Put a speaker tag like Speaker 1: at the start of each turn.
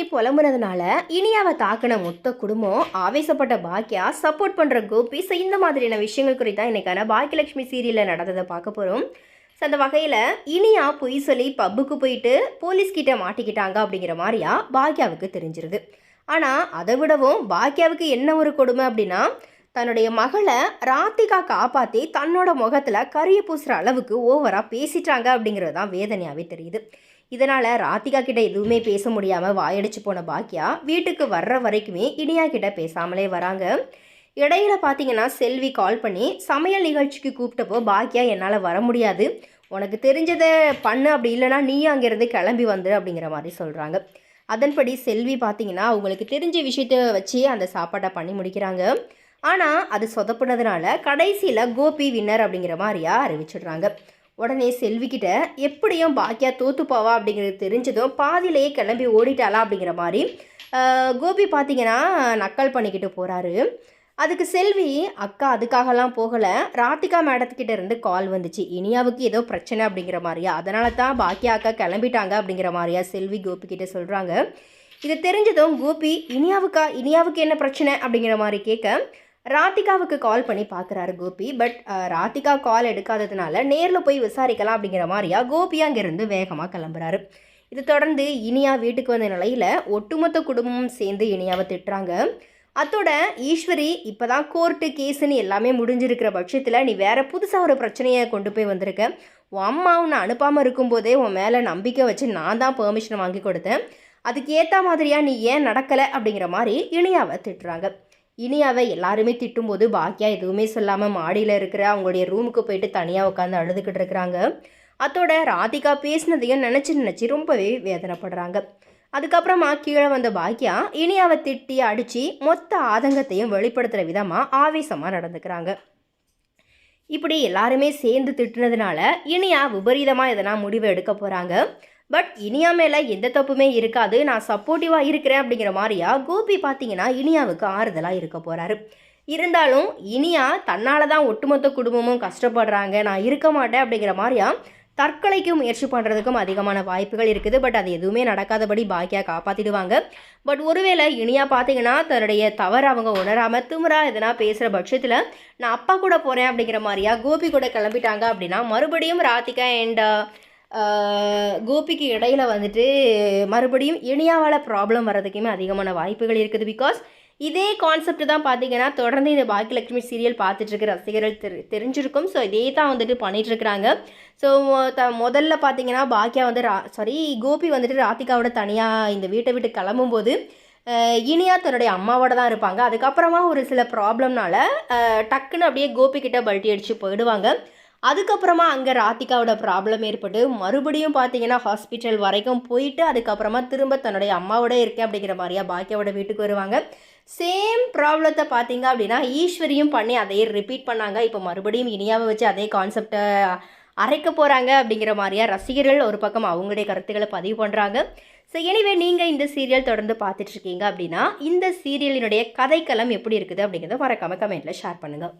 Speaker 1: ஈஸ்வரி புலம்புனதுனால இனியாவை தாக்கின மொத்த குடும்பம் ஆவேசப்பட்ட பாக்கியா சப்போர்ட் பண்ணுற கோபிஸ் இந்த மாதிரியான விஷயங்கள் குறித்து தான் இன்னைக்கான பாக்கியலட்சுமி சீரியலில் நடந்ததை பார்க்க போகிறோம் ஸோ அந்த வகையில் இனியா பொய் சொல்லி பப்புக்கு போயிட்டு போலீஸ்கிட்ட மாட்டிக்கிட்டாங்க அப்படிங்கிற மாதிரியா பாக்கியாவுக்கு தெரிஞ்சிருது. ஆனால் அதை விடவும் பாக்கியாவுக்கு என்ன ஒரு கொடுமை அப்படின்னா தன்னுடைய மகளை ராத்திகா காப்பாற்றி தன்னோட முகத்தில் கரிய பூசுகிற அளவுக்கு ஓவராக பேசிட்டாங்க அப்படிங்கிறது தான் வேதனையாகவே தெரியுது. இதனால் ராத்திகா கிட்ட எதுவுமே பேச முடியாமல் வாயடிச்சு போன பாக்கியா வீட்டுக்கு வர்ற வரைக்குமே இனியா கிட்ட பேசாமலே வராங்க. இடையில பார்த்தீங்கன்னா செல்வி கால் பண்ணி சமையல் நிகழ்ச்சிக்கு கூப்பிட்டப்போ பாக்கியா என்னால் வர முடியாது. உனக்கு தெரிஞ்சதை பண்ணு. அப்படி இல்லைனா நீயும் அங்கேருந்து கிளம்பி வந்து அப்படிங்கிற மாதிரி சொல்கிறாங்க அதன்படி செல்வி பார்த்தீங்கன்னா அவங்களுக்கு தெரிஞ்ச விஷயத்த வச்சு அந்த சாப்பாட்டை பண்ணி முடிக்கிறாங்க. ஆனால் அது சொதப்புனதுனால கடைசியில் கோபி வின்னர் அப்படிங்கிற மாதிரியா அறிவிச்சிடுறாங்க. உடனே செல்விக்கிட்ட எப்படியும் பாக்கியா தோத்துப்பாவா அப்படிங்கிறது தெரிஞ்சதும் பாதியிலேயே கிளம்பி ஓடிட்டாளா அப்படிங்கிற மாதிரி கோபி பார்த்தீங்கன்னா நக்கல் பண்ணிக்கிட்டு போகிறாரு அதுக்கு செல்வி அக்கா அதுக்காகலாம் போகலை. ராதிகா மேடத்துக்கிட்ட இருந்து கால் வந்துச்சு. இனியாவுக்கு ஏதோ பிரச்சனை அப்படிங்கிற மாதிரியா. அதனால தான் பாக்கியா அக்கா கிளம்பிட்டாங்க அப்படிங்கிற மாதிரியா செல்வி கோபி கிட்ட சொல்கிறாங்க இது தெரிஞ்சதும் கோபி இனியாவுக்கா இனியாவுக்கு என்ன பிரச்சனை? அப்படிங்கிற மாதிரி கேட்க ராதிகாவுக்கு கால் பண்ணி பார்க்குறாரு கோபி. பட் ராதிகா கால் எடுக்காததுனால நேரில் போய் விசாரிக்கலாம் அப்படிங்கிற மாதிரியா கோபி அங்கேருந்து வேகமாக கிளம்புறாரு. இது தொடர்ந்து இனியா வீட்டுக்கு வந்த நிலையில் ஒட்டுமொத்த குடும்பமும் சேர்ந்து இனியாவை திட்டுறாங்க. அத்தோட ஈஸ்வரி இப்போ தான் கோர்ட்டு கேஸுன்னு எல்லாமே முடிஞ்சிருக்கிற பட்சத்தில் நீ வேற புதுசாக ஒரு பிரச்சனையை கொண்டு போய் வந்திருக்க. உன் அம்மா உன்னை அனுப்பாமல் இருக்கும்போதே உன் மேலே நம்பிக்கை வச்சு நான் தான் பெர்மிஷன் வாங்கி கொடுத்தேன். அதுக்கு ஏற்ற மாதிரியாக நீ ஏன் நடக்கலை அப்படிங்கிற மாதிரி இனியாவை திட்டுறாங்க. இனியாவை எல்லாருமே திட்டும்போது பாக்கியா எதுவுமே சொல்லாமல் மாடியில் இருக்கிற அவங்களுடைய ரூமுக்கு போயிட்டு தனியாக உட்காந்து அழுதுகிட்டு இருக்கிறாங்க. அதோட ராதிகா பேசினதையும் நினச்சி நினச்சி ரொம்பவே வேதனைப்படுறாங்க. அதுக்கப்புறமா கீழே வந்த பாக்கியா இனியாவை திட்டி அடித்து மொத்த ஆதங்கத்தையும் வெளிப்படுத்துகிற விதமாக ஆவேசமாக நடந்துக்கிறாங்க. இப்படி எல்லாருமே சேர்ந்து திட்டுனதுனால இனியா விபரீதமாக எதனா முடிவு எடுக்க போகிறாங்க பட் இனியா மேலே எந்த தப்புமே இருக்காது. நான் சப்போர்ட்டிவாக இருக்கிறேன் அப்படிங்கிற மாதிரியா? கோபி பார்த்தீங்கன்னா இனியாவுக்கு ஆறுதலாக இருக்க போகிறாரு இருந்தாலும் இனியா தன்னால் தான் ஒட்டுமொத்த குடும்பமும் கஷ்டப்படுறாங்க. நான் இருக்க மாட்டேன் அப்படிங்கிற மாதிரியா? தற்கொலைக்கும் முயற்சி பண்ணுறதுக்கும் அதிகமான வாய்ப்புகள் இருக்குது. பட் அது எதுவுமே நடக்காதபடி பாக்கியா காப்பாற்றிடுவாங்க பட் ஒருவேளை இனியா பார்த்தீங்கன்னா தன்னுடைய தவறு அவங்க உணராமல் திமுறா எதனா பேசுகிற பட்சத்தில் நான் அப்பா கூட போகிறேன் அப்படிங்கிற மாதிரியா? கோபி கூட கிளம்பிட்டாங்க அப்படின்னா மறுபடியும் ராதிகா அண்ட் கோபிக்கு இடையில வந்துட்டு மறுபடியும் இனியாவால் ப்ராப்ளம் வர்றதுக்குமே அதிகமான வாய்ப்புகள் இருக்குது. பிகாஸ் இதே கான்செப்ட் தான் பார்த்தீங்கன்னா தொடர்ந்து இந்த பாக்கியலட்சுமி சீரியல் பார்த்துட்ருக்கு ரசிகர்கள் தெரி தெரிஞ்சிருக்கும். ஸோ இதே தான் வந்துட்டு பண்ணிகிட்ருக்குறாங்க ஸோ த முதல்ல பார்த்தீங்கன்னா பாக்கியா வந்து ரா சாரி கோபி வந்துட்டு ராதிகாவோட தனியாக இந்த வீட்டை விட்டு கிளம்பும்போது இனியா தன்னுடைய அம்மாவோட தான் இருப்பாங்க. அதுக்கப்புறமா ஒரு சில ப்ராப்ளம்னால டக்குன்னு அப்படியே கோபிக்கிட்ட பல்ட்டி அடித்து போயிடுவாங்க. அதுக்கப்புறமா அங்கே ராதிகாவோட ப்ராப்ளம் ஏற்பட்டு மறுபடியும் பார்த்தீங்கன்னா ஹாஸ்பிட்டல் வரைக்கும் போயிட்டு அதுக்கப்புறமா திரும்ப தன்னுடைய அம்மாவோட இருக்கேன் அப்படிங்கிற மாதிரியா பாக்கியாவோட வீட்டுக்கு வருவாங்க. சேம் ப்ராப்ளத்தை பார்த்தீங்க அப்படின்னா ஈஸ்வரியும் பண்ணி அதையே ரிப்பீட் பண்ணாங்க. இப்போ மறுபடியும் இனியாவை வச்சு அதே கான்செப்டை அரைக்க போகிறாங்க அப்படிங்கிற மாதிரியா ரசிகர்கள் ஒரு பக்கம் அவங்களுடைய கருத்துக்களை பதிவு பண்ணுறாங்க ஸோ எனிவே நீங்கள் இந்த சீரியல் தொடர்ந்து பார்த்துட்ருக்கீங்க அப்படின்னா இந்த சீரியலினுடைய கதைக்களம் எப்படி இருக்குது அப்படிங்கிறத மறக்காமல் கமெண்ட்டில் ஷேர் பண்ணுங்கள்